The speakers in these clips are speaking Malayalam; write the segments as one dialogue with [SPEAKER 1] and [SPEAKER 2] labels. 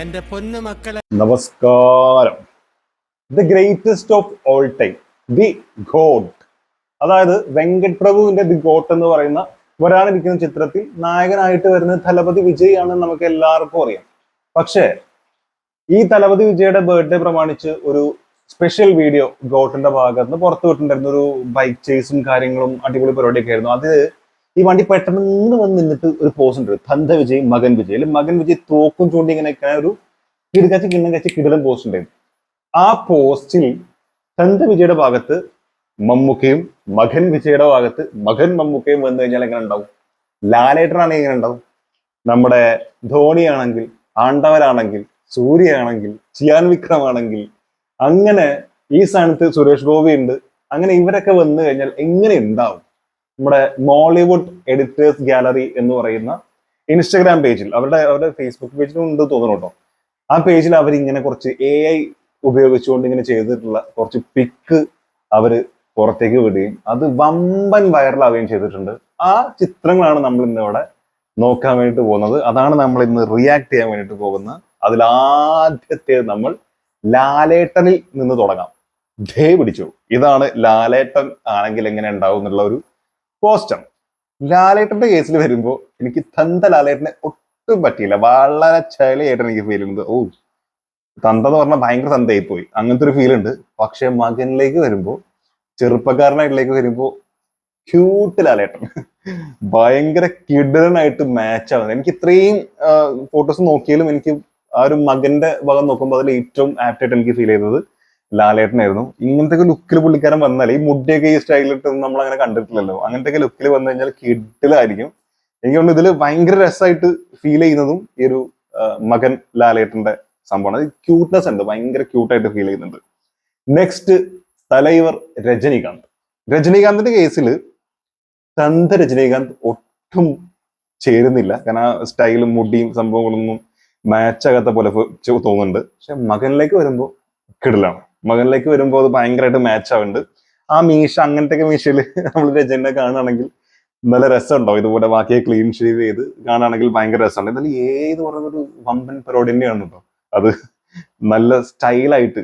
[SPEAKER 1] എന്റെ പൊന്നു മക്കളെ.
[SPEAKER 2] നമസ്കാരം. The greatest of all time the god അതായത് വെങ്കട് പ്രഭുവിന്റെ ദി ഗോട്ട് എന്ന് പറയുന്ന വരാനിരിക്കുന്ന ചിത്രത്തിൽ നായകനായിട്ട് വരുന്ന തലപതി വിജയ് ആണെന്ന് നമുക്ക് എല്ലാവർക്കും അറിയാം. പക്ഷേ ഈ തലപതി വിജയുടെ ബർത്ത്ഡേ പ്രമാണിച്ച് ഒരു സ്പെഷ്യൽ വീഡിയോ ഗോട്ടിന്റെ ഭാഗത്ത് നിന്ന് പുറത്തു വിട്ടിട്ടുണ്ടായിരുന്നു ഒരു ബൈക്ക് ചേസും കാര്യങ്ങളും അടിപൊളി പരിപാടിയൊക്കെ ആയിരുന്നു. അത് ഈ വണ്ടി പെട്ടെന്ന് വന്ന് നിന്നിട്ട് ഒരു പോസ് ഉണ്ട്. തന്ത വിജയ് മകൻ വിജയ്. അല്ലെങ്കിൽ മകൻ വിജയ് തോക്കും ചൂണ്ടി ഇങ്ങനെ ഒരു കിടുകച്ച് കിണ്ണം കച്ച് കിടലൻ പോസ്റ്റ് ഉണ്ടായിരുന്നു. ആ പോസ്റ്റിൽ തന്ത വിജയുടെ ഭാഗത്ത് മമ്മൂക്കയും മകൻ വിജയുടെ ഭാഗത്ത് മകൻ മമ്മൂക്കയും വന്നു കഴിഞ്ഞാൽ എങ്ങനെ ഉണ്ടാവും? ലാലേട്ടനാണെങ്കിൽ എങ്ങനെ ഉണ്ടാവും? നമ്മുടെ ധോണിയാണെങ്കിൽ ആണ്ടവരാണെങ്കിൽ സൂര്യയാണെങ്കിൽ ചിയാൻ വിക്രം ആണെങ്കിൽ അങ്ങനെ ഈ സ്ഥാനത്ത് സുരേഷ് ഗോപി ഉണ്ട് അങ്ങനെ ഇവരൊക്കെ വന്നു കഴിഞ്ഞാൽ എങ്ങനെ ഉണ്ടാവും? നമ്മുടെ മോളിവുഡ് എഡിറ്റേഴ്സ് ഗാലറി എന്ന് പറയുന്ന ഇൻസ്റ്റഗ്രാം പേജിൽ അവരുടെ അവരുടെ ഫേസ്ബുക്ക് പേജിലും ഉണ്ട് തോന്നുന്നു കേട്ടോ. ആ പേജിൽ അവർ ഇങ്ങനെ കുറച്ച് എ ഐ ഉപയോഗിച്ചുകൊണ്ട് ഇങ്ങനെ ചെയ്തിട്ടുള്ള കുറച്ച് പിക്ക് അവർ പുറത്തേക്ക് വിടുകയും അത് വമ്പൻ വൈറലാവുകയും ചെയ്തിട്ടുണ്ട്. ആ ചിത്രങ്ങളാണ് നമ്മൾ ഇന്ന് ഇവിടെ നോക്കാൻ വേണ്ടിട്ട് പോകുന്നത്. അതാണ് നമ്മൾ ഇന്ന് റിയാക്ട് ചെയ്യാൻ വേണ്ടിട്ട് പോകുന്നത് അതിൽ ആദ്യത്തെ നമ്മൾ ലാലേട്ടനിൽ നിന്ന് തുടങ്ങാം. ധേ പിടിച്ചു. ഇതാണ് ലാലേട്ടൻ ആണെങ്കിൽ എങ്ങനെ ഉണ്ടാവും എന്നുള്ള ഒരു പോസ്റ്റർ ലാലേട്ടന്റെ കേസിൽ വരുമ്പോൾ എനിക്ക് തന്ത ലാലേട്ടനെ ഒട്ടും പറ്റിയില്ല. വളരെ ചളിയായിട്ട് എനിക്ക് ഫീൽ ചെയ്യുന്നത്. ഓ തന്ത എന്ന് പറഞ്ഞാൽ ഭയങ്കര തന്തയായി പോയി അങ്ങനത്തെ ഒരു ഫീൽ ഉണ്ട്. പക്ഷെ മകനിലേക്ക് വരുമ്പോൾ ചെറുപ്പക്കാരനായിട്ടിലേക്ക് വരുമ്പോൾ ക്യൂട്ട് ലാലേട്ടൻ. ഭയങ്കര കിടനായിട്ട് മാച്ച് ആവുന്നത് എനിക്ക് ഇത്രയും ഫോട്ടോസ് നോക്കിയാലും എനിക്ക് ആ ഒരു മകന്റെ ഭാഗം നോക്കുമ്പോൾ അതിൽ ഏറ്റവും ആപ്റ്റായിട്ട് എനിക്ക് ഫീൽ ചെയ്തത് ലാലേട്ടനായിരുന്നു. ഇങ്ങനത്തെ ലുക്കിൽ പുള്ളിക്കാരൻ വന്നാൽ ഈ മുടിയൊക്കെ ഈ സ്റ്റൈലിട്ട് നമ്മൾ അങ്ങനെ കണ്ടിട്ടില്ലല്ലോ. അങ്ങനത്തെ ലുക്കിൽ വന്നു കഴിഞ്ഞാൽ കിഡിലായിരിക്കും എനിക്ക് ഇതിൽ ഭയങ്കര രസമായിട്ട് ഫീൽ ചെയ്യുന്നതും ഈ ഒരു മകൻ ലാലേട്ടന്റെ സംഭവമാണ്. ക്യൂട്ട്നെസ് ഉണ്ട്. ഭയങ്കര ക്യൂട്ടായിട്ട് ഫീൽ ചെയ്യുന്നുണ്ട്. നെക്സ്റ്റ് തലൈവർ രജനീകാന്ത്. രജനീകാന്തിന്റെ കേസിൽ തന്ത രജനീകാന്ത് ഒട്ടും ചേരുന്നില്ല. കാരണം ആ സ്റ്റൈലും മുടിയും സംഭവങ്ങളൊന്നും മാച്ച് ആകാത്ത പോലെ തോന്നുന്നുണ്ട്. പക്ഷെ മകനിലേക്ക് വരുമ്പോൾ കിടലാണ്. മകനിലേക്ക് വരുമ്പോൾ അത് ഭയങ്കരമായിട്ട് മാച്ച് ആവുന്നുണ്ട്. ആ മീശ അങ്ങനത്തെ മീശയിൽ നമ്മൾ രജനെ കാണുകയാണെങ്കിൽ നല്ല രസമുണ്ടാവും ഇതുപോലെ ബാക്കിയെ ക്ലീൻ ഷേവ് ചെയ്ത് കാണുകയാണെങ്കിൽ ഭയങ്കര രസമുണ്ട്. എന്നാലും ഏത് പറഞ്ഞൊരു വമ്പൻ തന്നെയാണ് കേട്ടോ. അത് നല്ല സ്റ്റൈലായിട്ട്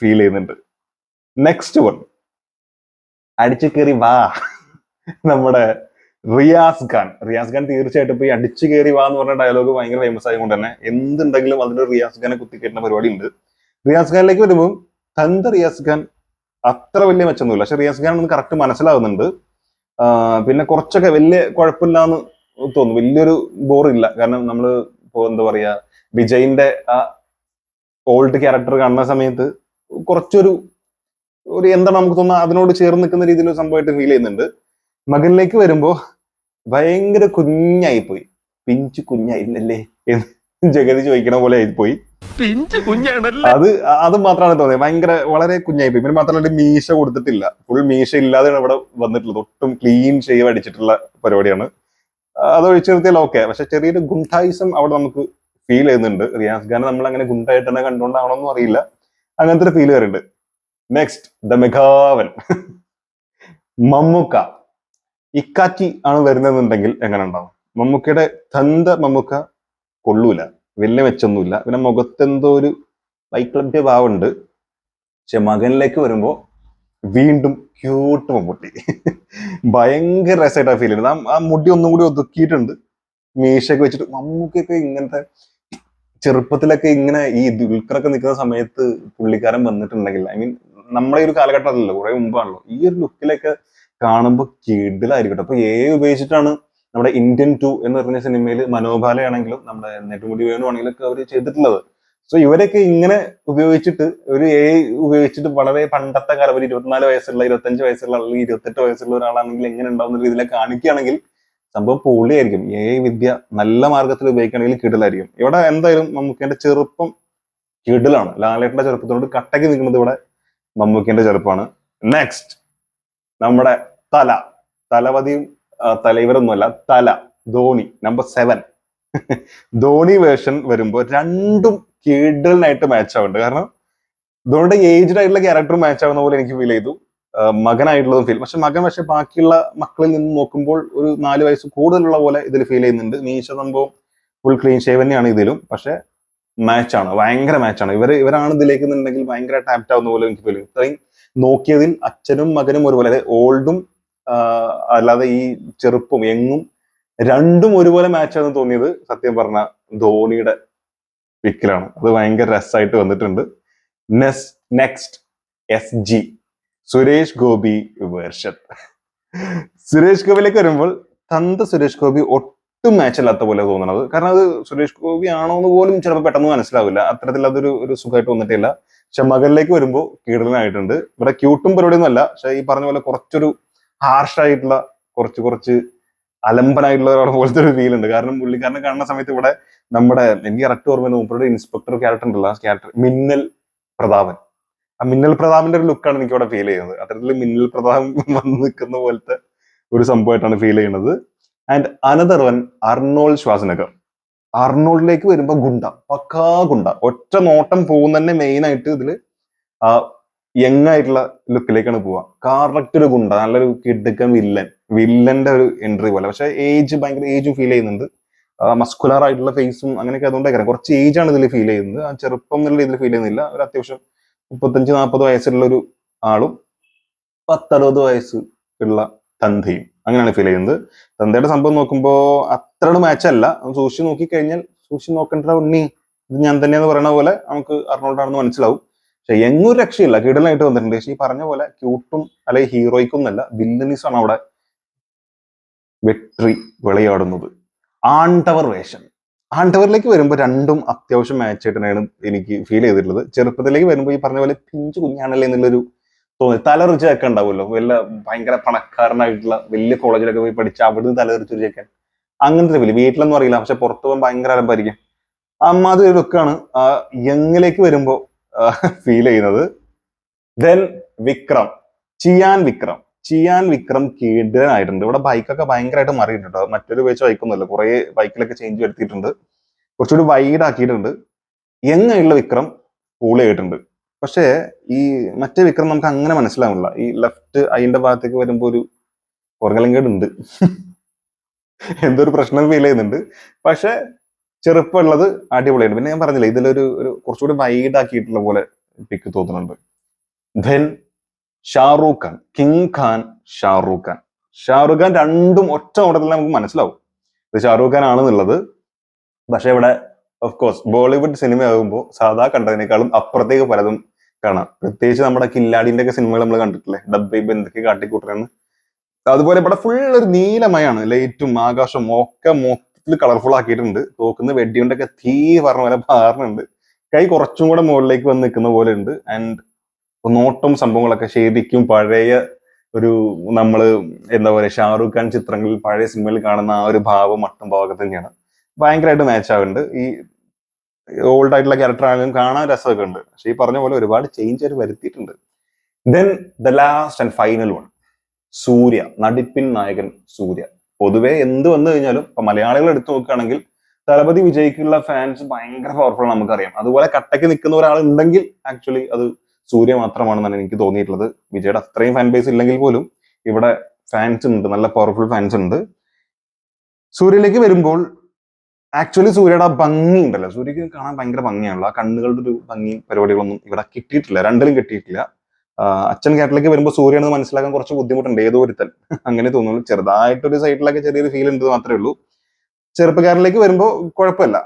[SPEAKER 2] ഫീൽ ചെയ്യുന്നുണ്ട്. നെക്സ്റ്റ് വൺ അടിച്ചു കയറി വാ. നമ്മുടെ റിയാസ് ഖാൻ. റിയാസ് ഖാൻ തീർച്ചയായിട്ടും ഇപ്പൊ ഈ അടിച്ചു കയറി വാ എന്ന് പറഞ്ഞ ഡയലോഗ് ഭയങ്കര ഫേമസ് ആയതുകൊണ്ട് തന്നെ എന്തുണ്ടെങ്കിലും അതിന്റെ റിയാസ് ഖാനെ കുത്തിക്കേറ്റുന്ന പരിപാടി ഉണ്ട് റിയാസ് ഖാനിലേക്ക് വരുമ്പോൾ തന്ത റിയാസ് ഖാൻ അത്ര വലിയ മെച്ചൊന്നുമില്ല. പക്ഷെ റിയാസ് ഖാൻ ഒന്ന് കറക്റ്റ് മനസ്സിലാവുന്നുണ്ട്. പിന്നെ കുറച്ചൊക്കെ വലിയ കുഴപ്പമില്ലാന്ന് തോന്നുന്നു. വലിയൊരു ബോറില്ല കാരണം നമ്മൾ ഇപ്പോ എന്താ പറയാ വിജയിന്റെ ആ ഓൾഡ് ക്യാരക്ടർ കാണുന്ന സമയത്ത് കുറച്ചൊരു ഒരു എന്താണ് നമുക്ക് തോന്നുന്നത് അതിനോട് ചേർന്ന് നിൽക്കുന്ന രീതിയിൽ സംഭവമായിട്ട് ഫീൽ ചെയ്യുന്നുണ്ട്. മകനിലേക്ക് വരുമ്പോ ഭയങ്കര കുഞ്ഞായി പോയി പിഞ്ചു കുഞ്ഞായിരുന്നല്ലേ എന്ന് ജഗതി ചോദിക്കണ പോലെ ആയിപ്പോയി.
[SPEAKER 1] പിഞ്ചു കുഞ്ഞാണല്ലോ?
[SPEAKER 2] അത് അത് മാത്രമാണ് തോന്നിയത് ഭയങ്കര വളരെ കുഞ്ഞായി പിന്നെ മാത്രമല്ല മീശ കൊടുത്തിട്ടില്ല. ഫുൾ മീശ ഇല്ലാതെയാണ് ഇവിടെ വന്നിട്ടുള്ളത്. ഒട്ടും ക്ലീൻ ഷേവ് അടിച്ചിട്ടുള്ള പരിപാടിയാണ്. അത് ഒഴിച്ചു നിർത്തിയാൽ ഓക്കെ പക്ഷെ ചെറിയൊരു ഗുണ്ടായിസം അവിടെ നമുക്ക് ഫീൽ ചെയ്യുന്നുണ്ട്. റിയാസ് ഖാനെ നമ്മൾ അങ്ങനെ ഗുണ്ടായിട്ട് തന്നെ കണ്ടുകൊണ്ടാണോന്നും അറിയില്ല. അങ്ങനത്തെ ഒരു ഫീൽ വരുന്നുണ്ട്. Next the മെഗാവൻ. മമ്മൂക്ക. ഇക്കാറ്റി ആണ് വരുന്നതെന്നുണ്ടെങ്കിൽ എങ്ങനെ ഉണ്ടാവും? മമ്മൂക്കയുടെ തന്ത മമ്മൂക്ക കൊള്ളൂല. വലിയ മെച്ചൊന്നുമില്ല. പിന്നെ മുഖത്തെന്തോ ഒരു വൈക്ലബ്യ ഭാവമുണ്ട്. പക്ഷെ മകനിലേക്ക് വരുമ്പോ വീണ്ടും ക്യൂട്ട് മമ്മൂട്ടി. ഭയങ്കര രസമായിട്ടാണ് ഫീൽ ചെയ്യുന്നത്. ആ- മുടി ഒന്നും കൂടി ഒതുക്കിയിട്ടുണ്ട്. മീശയൊക്കെ വെച്ചിട്ട് മമ്മൂക്കൊക്കെ ഇങ്ങനത്തെ ചെറുപ്പത്തിലൊക്കെ ഇങ്ങനെ ഈ ദുൽഖറൊക്കെ നിൽക്കുന്ന സമയത്ത് പുള്ളിക്കാരൻ വന്നിട്ടുണ്ടെങ്കിൽ ഐ മീൻ നമ്മുടെ ഈ ഒരു കാലഘട്ടമല്ലല്ലോ കുറെ മുമ്പാണല്ലോ. ഈ ഒരു ലുക്കിലൊക്കെ കാണുമ്പോൾ കിഡിലായിരിക്കട്ടെ അപ്പൊ ഏ ഉപയോഗിച്ചിട്ടാണ് നമ്മുടെ ഇന്ത്യൻ ടു എന്ന് പറഞ്ഞ സിനിമയിൽ മനോഭാലയാണെങ്കിലും നമ്മുടെ നെടുമുടി വേണു ആണെങ്കിലും ഒക്കെ അവർ ചെയ്തിട്ടുള്ളത്. സോ ഇവരൊക്കെ ഇങ്ങനെ ഉപയോഗിച്ചിട്ട് ഒരു എ ഉപയോഗിച്ചിട്ട് വളരെ പണ്ടത്തെ കാലം ഒരു ഇരുപത്തിനാല് വയസ്സുള്ള ഇരുപത്തഞ്ച് വയസ്സുള്ള അല്ലെങ്കിൽ ഇരുപത്തെട്ട് വയസ്സുള്ള ഒരാളാണെങ്കിൽ എങ്ങനെ ഉണ്ടാവുന്ന രീതിയിൽ കാണിക്കുകയാണെങ്കിൽ സംഭവം പൊളിയായിരിക്കും. എ വിദ്യ നല്ല മാർഗത്തിൽ ഉപയോഗിക്കുകയാണെങ്കിൽ കിടലായിരിക്കും. ഇവിടെ എന്തായാലും മമ്മൂക്കേന്റെ ചെറുപ്പം കിടലാണ്. ലാലേട്ടന്റെ ചെറുപ്പത്തിനോട് കട്ടക്ക് നിൽക്കുന്നത് ഇവിടെ മമ്മൂക്കേന്റെ ചെറുപ്പമാണ്. നെക്സ്റ്റ് നമ്മുടെ തല. തലവതിയും ആ, തലൈവരൊന്നുമല്ല Thala Dhoni number seven Dhoni version വരുമ്പോൾ രണ്ടും കിടലിനായിട്ട് മാച്ച് ആവുന്നുണ്ട്. കാരണം ധോണിയുടെ ഏജ്ഡ് ആയിട്ടുള്ള ക്യാരക്ടർ മാച്ച് ആവുന്ന പോലെ എനിക്ക് ഫീൽ ചെയ്തു. മകനായിട്ടുള്ളതും ഫീൽ പക്ഷെ മകൻ പക്ഷെ ബാക്കിയുള്ള മക്കളിൽ നിന്ന് നോക്കുമ്പോൾ ഒരു നാല് വയസ്സ് കൂടുതലുള്ള പോലെ ഇതിൽ ഫീൽ ചെയ്യുന്നുണ്ട്. മീശ സംഭവം ഫുൾ ക്ലീൻ ഷേവ് തന്നെയാണ് ഇതിലും. പക്ഷെ മാച്ചാണ് ഭയങ്കര മാച്ചാണ് ഇവർ ഇവരാണ് ഇതിലേക്ക് എന്നുണ്ടെങ്കിൽ ഭയങ്കര ടാപ്റ്റ് ആവുന്ന പോലെ എനിക്ക് ഫീൽ ഇത്രയും നോക്കിയതിൽ അച്ഛനും മകനും ഒരുപോലെ. ഓൾഡും അല്ലാതെ ഈ ചെറുപ്പം എങ്ങും രണ്ടും ഒരുപോലെ മാച്ചാണെന്ന് തോന്നിയത് സത്യം പറഞ്ഞ ധോണിയുടെ പിക്കിലാണ് അത് ഭയങ്കര രസമായിട്ട് വന്നിട്ടുണ്ട്. Next S G Suresh Gopi version. Suresh ഗോപിയിലേക്ക് വരുമ്പോൾ തന്ത സുരേഷ് ഗോപി ഒട്ടും മാച്ച് അല്ലാത്ത പോലെ തോന്നണത് കാരണം അത് സുരേഷ് ഗോപി ആണോ എന്ന് പോലും ചിലപ്പോൾ പെട്ടെന്ന് മനസ്സിലാവില്ല. അത്തരത്തിൽ അതൊരു ഒരു സുഖമായിട്ട് വന്നിട്ടില്ല. പക്ഷെ മകളിലേക്ക് വരുമ്പോൾ കീടലനായിട്ടുണ്ട്. ഇവിടെ ക്യൂട്ടും പരിപാടിയൊന്നും അല്ല. പക്ഷെ ഈ പറഞ്ഞ പോലെ കുറച്ചൊരു ഹാർഷ് ആയിട്ടുള്ള കുറച്ച് കുറച്ച് അലമ്പനായിട്ടുള്ള ഒരാളെ പോലത്തെ ഒരു ഫീൽ ഉണ്ട്. കാരണം പുള്ളിക്കാരനെ കാണുന്ന സമയത്ത് ഇവിടെ നമ്മുടെ എനിക്ക് കറക്റ്റ് ഓർമ്മ മൂപ്പരുടെ ഇൻസ്പെക്ടർ ക്യാരക്ടർ ഉണ്ടല്ലോ. ആ ക്യാരക്ടർ മിന്നൽ പ്രതാപൻ. ആ മിന്നൽ പ്രതാപന്റെ ഒരു ലുക്കാണ് എനിക്ക് ഇവിടെ ഫീൽ ചെയ്യുന്നത്. അത്തരത്തിൽ മിന്നൽ പ്രതാപൻ വന്ന് നിൽക്കുന്ന പോലത്തെ ഒരു സംഭവമായിട്ടാണ് ഫീൽ ചെയ്യുന്നത്. And another one Arnold Schwarzenegger അർണോളിലേക്ക് വരുമ്പോൾ ഗുണ്ട. പക്കാ ഗുണ്ട. ഒറ്റ നോട്ടം പോകുന്ന തന്നെ മെയിൻ ആയിട്ട് ഇതിൽ ആ യങ് ആയിട്ടുള്ള ലുക്കിലേക്കാണ് പോവുക കറക്റ്റ് ഒരു ഗുണ്ട നല്ലൊരു കിടുക്കൻ വില്ലൻ വില്ലന്റെ ഒരു എൻട്രി പോലെ. പക്ഷെ ഏജ് ഭയങ്കര ഏജും ഫീൽ ചെയ്യുന്നുണ്ട്. മസ്കുലർ ആയിട്ടുള്ള ഫേസും അങ്ങനെയൊക്കെ അതുകൊണ്ടേക്കാരം കുറച്ച് ഏജ് ആണ് ഇതിൽ ഫീൽ ചെയ്യുന്നത്. ആ ചെറുപ്പം എന്നുള്ള രീതിയിൽ ഫീൽ ചെയ്യുന്നില്ല. ഒരു അത്യാവശ്യം മുപ്പത്തഞ്ച് നാൽപ്പത് വയസ്സുള്ള ഒരു ആളും പത്തറുപത് വയസ്സ് ഉള്ള തന്തയും അങ്ങനെയാണ് ഫീൽ ചെയ്യുന്നത്. തന്തയുടെ സംഭവം നോക്കുമ്പോൾ അത്ര മാച്ച് അല്ല. സൂക്ഷിച്ച് നോക്കിക്കഴിഞ്ഞാൽ സൂക്ഷിച്ച് നോക്കേണ്ട ഉണ്ണി. ഇത് ഞാൻ തന്നെയെന്ന് പറയുന്ന പോലെ നമുക്ക് അർണോൾഡാണെന്ന് മനസ്സിലാവും. പക്ഷെ എങ്ങും രക്ഷയില്ല. കിടലായിട്ട് വന്നിട്ടുണ്ട്. പക്ഷെ ഈ പറഞ്ഞ പോലെ ക്യൂട്ടും അല്ലെങ്കിൽ ഹീറോയ്ക്കും അല്ല വില്ലനീസ് ആണ് അവിടെ വെട്രി വിളയാടുന്നത്. ആണ്ടവർ വേഷം. ആണ്ടവറിലേക്ക് വരുമ്പോൾ രണ്ടും അത്യാവശ്യം മാച്ച് ആയിട്ടാണ് എനിക്ക് ഫീൽ ചെയ്തിട്ടുള്ളത്. ചെറുപ്പത്തിലേക്ക് വരുമ്പോൾ ഈ പറഞ്ഞ പോലെ പിഞ്ചു കുഞ്ഞാണല്ലേ എന്നുള്ളൊരു തോന്നി തലറിച്ച് ഒക്കെ ഉണ്ടാവുമല്ലോ. വല്ല ഭയങ്കര പണക്കാരനായിട്ടുള്ള വലിയ കോളേജിലൊക്കെ പോയി പഠിച്ച് അവിടുന്ന് തലറിച്ച് ചേക്കാൻ അങ്ങനത്തെ ഫീൽ വീട്ടിലൊന്നും അറിയില്ല. പക്ഷെ പുറത്ത് പോകാൻ ഭയങ്കര അലമ്പായിരിക്കും അമ്മാതിരി ലുക്കാണ് യങ്ങിലേക്ക് വരുമ്പോ ഫീൽ ചെയ്യുന്നത്. ദെൻ വിക്രം. ചിയാൻ വിക്രം. ചിയാൻ വിക്രം കീടനായിട്ടുണ്ട്. ഇവിടെ ബൈക്കൊക്കെ ഭയങ്കരമായിട്ട് മാറിയിട്ടുണ്ട്. മറ്റൊരു വെച്ച് ബൈക്കൊന്നുമല്ല കുറേ ബൈക്കിലൊക്കെ ചേഞ്ച് വരുത്തിയിട്ടുണ്ട്. കുറച്ചുകൂടി വൈഡ് ആക്കിയിട്ടുണ്ട്. എങ്ങനെയുള്ള വിക്രം? കൂൾ ചെയ്തിട്ടുണ്ട് പക്ഷേ ഈ മറ്റേ വിക്രം നമുക്ക് അങ്ങനെ മനസ്സിലാവില്ല ഈ ലെഫ്റ്റ് അതിന്റെ ഭാഗത്തേക്ക് വരുമ്പോൾ ഒരു പുറകലങ്കേട് ഉണ്ട് എന്തോ ഒരു പ്രശ്നം ഫീൽ ചെയ്യുന്നുണ്ട്. പക്ഷെ ചെറുപ്പമുള്ളത് അടിപൊളിയാണ് പിന്നെ ഞാൻ പറഞ്ഞില്ലേ ഇതിലൊരു ഒരു കുറച്ചുകൂടി വൈഡ് ആക്കിയിട്ടുള്ള പോലെ പിക്ക് തോന്നുന്നുണ്ട്. Then Shahrukh Khan king Khan Shahrukh Khan. Shahrukh Khan രണ്ടും ഒറ്റ ഓട്ടത്തിൽ നമുക്ക് മനസ്സിലാവും. ഇത് ഷാറൂഖ് ഖാൻ ആണെന്നുള്ളത്. പക്ഷെ ഇവിടെ ഓഫ് കോഴ്സ് ബോളിവുഡ് സിനിമയാകുമ്പോൾ സാധാ കണ്ടതിനേക്കാളും അപ്പുറത്തേക്ക് പലതും കാണാം. പ്രത്യേകിച്ച് നമ്മുടെ കില്ലാടിന്റെ ഒക്കെ സിനിമകൾ നമ്മൾ കണ്ടിട്ടില്ലേ? ഡബ്ബൈ ചെയ്യുമ്പോൾ എന്തൊക്കെ കാട്ടിക്കൂട്ടണെന്ന്. അതുപോലെ ഇവിടെ ഫുൾ ഒരു നീലമയാണ് ലൈറ്റും ആകാശവും ഒക്കെ മൊത്തത്തിൽ കളർഫുൾ ആക്കിയിട്ടുണ്ട്. തോക്കുന്ന വെടിയുണ്ടൊക്കെ തീ പറഞ്ഞ പോലെ പാറുന്നുണ്ട്. കൈ കുറച്ചും കൂടെ മുകളിലേക്ക് വന്ന് നിൽക്കുന്ന പോലെ ഉണ്ട്. ആൻഡ് നോട്ടം സംഭവങ്ങളൊക്കെ ശരിക്കും പഴയ ഒരു നമ്മൾ എന്താ പറയുക ഷാറൂഖ് ഖാൻ ചിത്രങ്ങളിൽ പഴയ സിനിമയിൽ കാണുന്ന ആ ഒരു ഭാവം മട്ടും ഭാവമൊക്കെ തന്നെയാണ്. ഭയങ്കരമായിട്ട് മാച്ച് ആവുന്നുണ്ട്. ഈ ഓൾഡ് ആയിട്ടുള്ള ക്യാരക്ടർ ആണെങ്കിലും കാണാൻ രസമൊക്കെ ഉണ്ട്. പക്ഷെ ഈ പറഞ്ഞ പോലെ ഒരുപാട് ചേഞ്ച് അവർ വരുത്തിയിട്ടുണ്ട്. Then the last and final one Suriya. നടിപ്പിൻ നായകൻ സൂര്യ. പൊതുവെ എന്ത് വന്നു കഴിഞ്ഞാലും ഇപ്പൊ മലയാളികൾ എടുത്തു നോക്കുകയാണെങ്കിൽ തലപതി വിജയ്ക്കുള്ള ഫാൻസ് ഭയങ്കര പവർഫുൾ നമുക്കറിയാം. അതുപോലെ കട്ടയ്ക്ക് നിൽക്കുന്ന ഒരാൾ ഉണ്ടെങ്കിൽ ആക്ച്വലി അത് സൂര്യ മാത്രമാണെന്നാണ് എനിക്ക് തോന്നിയിട്ടുള്ളത്. വിജയുടെ അത്രയും ഫാൻ ബേസ് ഇല്ലെങ്കിൽ പോലും ഇവിടെ ഫാൻസ് ഉണ്ട് നല്ല പവർഫുൾ ഫാൻസ് ഉണ്ട്. സൂര്യയിലേക്ക് വരുമ്പോൾ ആക്ച്വലി സൂര്യയുടെ ആ ഭംഗി ഉണ്ടല്ലോ. സൂര്യക്ക് കാണാൻ ഭയങ്കര ഭംഗിയാണല്ലോ. ആ കണ്ണുകളുടെ ഒരു ഭംഗി പരിപാടികളൊന്നും ഇവിടെ കിട്ടിയിട്ടില്ല. രണ്ടിലും കിട്ടിയിട്ടില്ല. അച്ഛൻ കേരളത്തിലേക്ക് വരുമ്പോൾ സൂര്യനെന്ന് മനസ്സിലാക്കാൻ കുറച്ച് ബുദ്ധിമുട്ടുണ്ട്. ഏതോ ഒരുത്തൻ. അങ്ങനെ തോന്നുന്നു. ചെറുതായിട്ടൊരു സൈഡിലൊക്കെ ചെറിയൊരു ഫീൽ ഉണ്ട് മാത്രമേ ഉള്ളൂ. ചെറുപ്പക്കാരിലേക്ക് വരുമ്പോൾ കുഴപ്പമില്ല.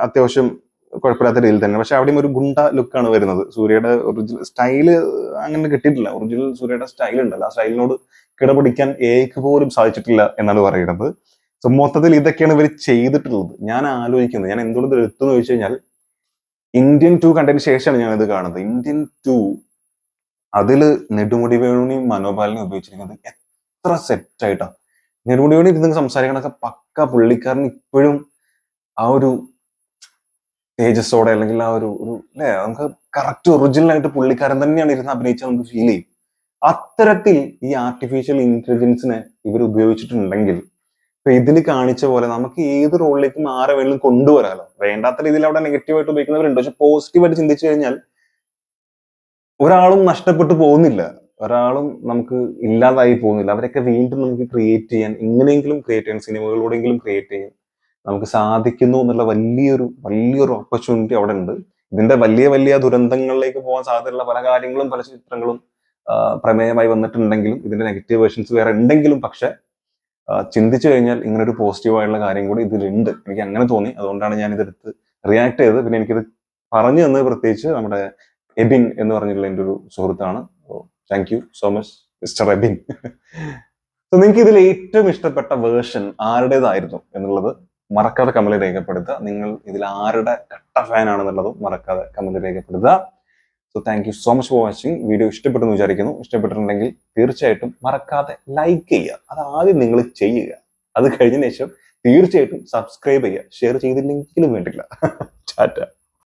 [SPEAKER 2] അത്യാവശ്യം കുഴപ്പമില്ലാത്ത രീതിയിൽ തന്നെ. പക്ഷെ അവിടെയും ഒരു ഗുണ്ട ലുക്കാണ് വരുന്നത്. സൂര്യയുടെ ഒറിജിനൽ സ്റ്റൈൽ അങ്ങനെ കിട്ടിയിട്ടില്ല. ഒറിജിനൽ സൂര്യയുടെ സ്റ്റൈൽ ഉണ്ടല്ലോ. ആ സ്റ്റൈലിനോട് കിടപിടിക്കാൻ ഏക്ക് പോലും സാധിച്ചിട്ടില്ല എന്നാണ് പറയുന്നത്. സോ മൊത്തത്തിൽ ഇതൊക്കെയാണ് ഇവർ ചെയ്തിട്ടുള്ളത്. ഞാൻ ആലോചിക്കുന്നത്. ഞാൻ എന്തുകൊണ്ട് എടുത്തു എന്ന് ചോദിച്ചു കഴിഞ്ഞാൽ ഇന്ത്യൻ ടു കണ്ടതിന് ശേഷമാണ് ഞാൻ ഇത് കാണുന്നത്. ഇന്ത്യൻ ടു അതിൽ നെടുമുടി വേണുവിനെയും മനോപാലിനെയും ഉപയോഗിച്ചിരിക്കുന്നത് എത്ര സെറ്റ് ആയിട്ടാ. നെടുമുടി വേണു ഇരുന്ന് സംസാരിക്കണൊക്കെ പക്ക പുള്ളിക്കാരൻ ഇപ്പോഴും ആ ഒരു തേജസ്സോടെ അല്ലെങ്കിൽ ആ ഒരു അല്ലേ നമുക്ക് കറക്റ്റ് ഒറിജിനൽ ആയിട്ട് പുള്ളിക്കാരൻ തന്നെയാണ് ഇരുന്ന് അഭിനയിച്ചാൽ നമുക്ക് ഫീൽ ചെയ്യും. അത്തരത്തിൽ ഈ ആർട്ടിഫിഷ്യൽ ഇന്റലിജൻസിനെ ഇവർ ഉപയോഗിച്ചിട്ടുണ്ടെങ്കിൽ ഇപ്പൊ ഇതിൽ കാണിച്ച പോലെ നമുക്ക് ഏത് റോളിലേക്കും ആരെ വേണമെങ്കിലും കൊണ്ടുവരാലോ. വേണ്ടാത്ത രീതിയിൽ അവിടെ നെഗറ്റീവായിട്ട് ഉപയോഗിക്കുന്നവരുണ്ട്. പക്ഷെ പോസിറ്റീവായിട്ട് ചിന്തിച്ചു കഴിഞ്ഞാൽ ഒരാളും നഷ്ടപ്പെട്ടു പോകുന്നില്ല. ഒരാളും നമുക്ക് ഇല്ലാതായി പോകുന്നില്ല. അവരൊക്കെ വീണ്ടും നമുക്ക് ക്രിയേറ്റ് ചെയ്യാൻ എങ്ങനെയെങ്കിലും ക്രിയേറ്റ് ചെയ്യാൻ സിനിമകളിലൂടെയെങ്കിലും ക്രിയേറ്റ് ചെയ്യാൻ നമുക്ക് സാധിക്കുന്നു എന്നുള്ള വലിയൊരു വലിയൊരു ഓപ്പർച്യൂണിറ്റി അവിടെ ഉണ്ട്. ഇതിന്റെ വലിയ വലിയ ദുരന്തങ്ങളിലേക്ക് പോകാൻ സാധ്യതയുള്ള പല കാര്യങ്ങളും പല ചിത്രങ്ങളും പ്രമേയമായി വന്നിട്ടുണ്ടെങ്കിലും ഇതിന്റെ നെഗറ്റീവ് വേർഷൻസ് വേറെ ഉണ്ടെങ്കിലും പക്ഷെ ചിന്തിച്ചു കഴിഞ്ഞാൽ ഇങ്ങനെ ഒരു പോസിറ്റീവായുള്ള കാര്യം കൂടി ഇതിലുണ്ട്. എനിക്ക് അങ്ങനെ തോന്നി. അതുകൊണ്ടാണ് ഞാൻ ഇതെടുത്ത് റിയാക്ട് ചെയ്തത്. പിന്നെ എനിക്കിത് പറഞ്ഞു തന്നത് പ്രത്യേകിച്ച് നമ്മുടെ എബിൻ എന്ന് പറഞ്ഞിട്ടുള്ള എന്റെ ഒരു സുഹൃത്താണ്. Thank you so much mister Ebin. So നിങ്ങൾക്ക് ഇതിൽ ഏറ്റവും ഇഷ്ടപ്പെട്ട വേർഷൻ ആരുടേതായിരുന്നു എന്നുള്ളത് മറക്കാതെ കമലിൽ രേഖപ്പെടുത്തുക. നിങ്ങൾ ഇതിൽ ആരുടെ കട്ട ഫാൻ ആണെന്നുള്ളതും മറക്കാതെ കമലിൽ രേഖപ്പെടുത്തുക. So thank you so much for watching video ഇഷ്ടപ്പെട്ടെന്ന് വിചാരിക്കുന്നു. ഇഷ്ടപ്പെട്ടിട്ടുണ്ടെങ്കിൽ തീർച്ചയായിട്ടും മറക്കാതെ ലൈക്ക് ചെയ്യുക. അത് ആദ്യം നിങ്ങൾ ചെയ്യുക. അത് കഴിഞ്ഞ ശേഷം തീർച്ചയായിട്ടും സബ്സ്ക്രൈബ് ചെയ്യുക. ഷെയർ ചെയ്തില്ലെങ്കിലും വേണ്ടില്ല. ടാറ്റ